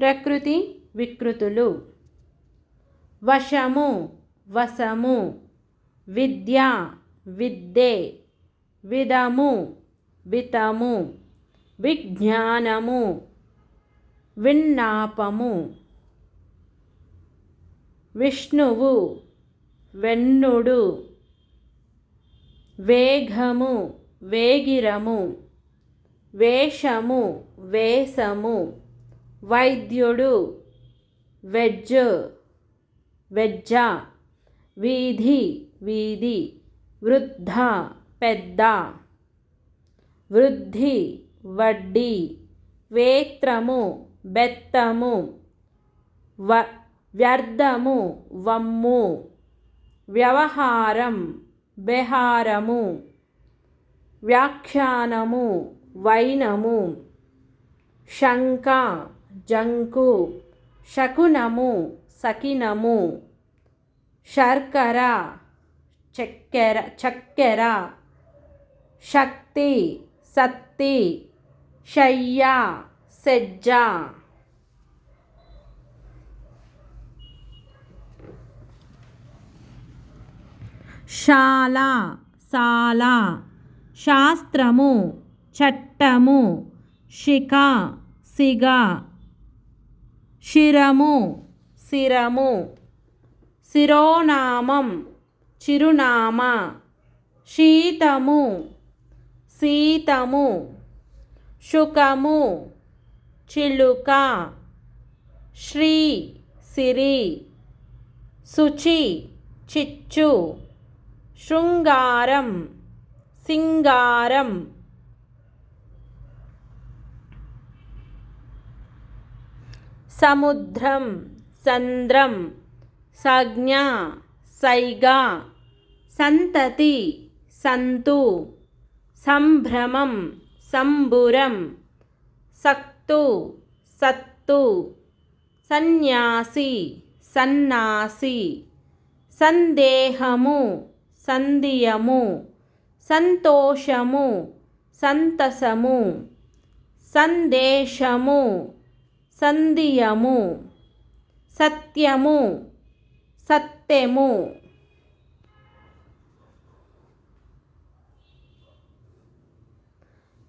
ప్రకృతి వికృతులు. వశము వశము. విద్య విద్దే విధము వితము. విజ్ఞానము. విన్నాపము. విష్ణువు వెన్నుడు. వేగము వేగిరము. వేషము వేసము. వైద్యుడు వెజ్ వెజ్జ వీధి వీధి వృద్ధ పెద్ద వృద్ధి వడ్డీ వేత్రము బెత్తము వ వ్యర్థము వమ్ము వ్యవహారం బెహారము వ్యాఖ్యానము వైనము శంక జంకు శకునము సకినము శర్కర చక్కెర చక్కెర శక్తి సత్తి శయ్య సెజ్జ శాల సాల శాస్త్రము చట్టము శిఖ సిగ. శిరము శిరము శిరోనామం చిరునామా శీతము శీతము శుకము చిలుక శ్రీ సిరి శుచి చిచ్చు శృంగారం సింగారం సముద్రం సంద్రం సజ్ఞ సైగా సంతతి సంతు సంభ్రమం సంబురం సక్తు సత్తు సన్యాసి సన్నాసి సందేహము సందియము సంతోషము సంతసము సందేశము సంధియము సత్యము సత్యము.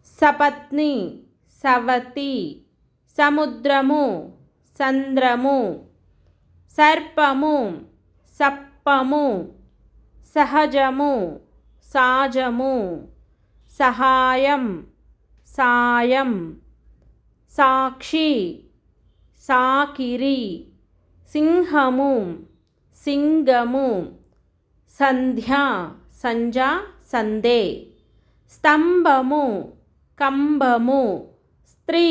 సపత్ని సవతి సముద్రము సంద్రము. సర్పము సప్పము. సహజము సాజము. సహాయం సాయం. సాక్షి. సాకిరి సింహము సింగము సంధ్య సంజ సందే. స్తంభము కంబము స్త్రీ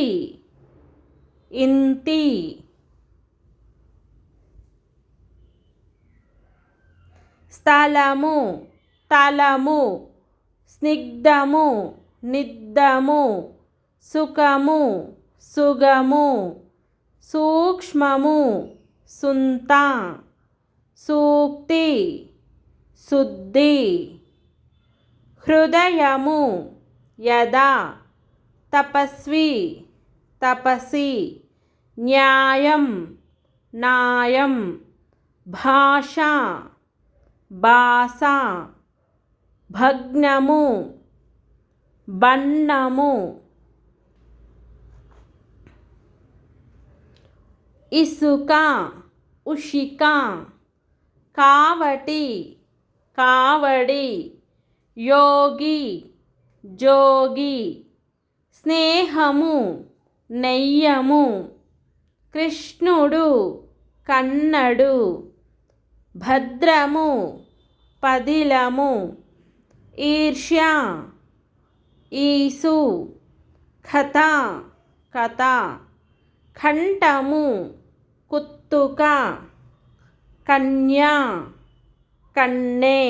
ఇంతి. స్థలము తలము స్నిగ్ధము నిద్దము సుఖము సుగము. సూక్ష్మము సుంత సూక్తి శుద్ధి హృదయము యదా తపస్వి తపసి న్యాయం నాయం భాష భాష భగ్నము బన్నము ఇసుక ఉషిక కావటి కావడి యోగి జోగి స్నేహము నెయ్యము కృష్ణుడు కన్నడు భద్రము పదిలము ఈర్ష్య ఈసు కథ కథ కంఠము కుత్తుక కన్య కన్నే.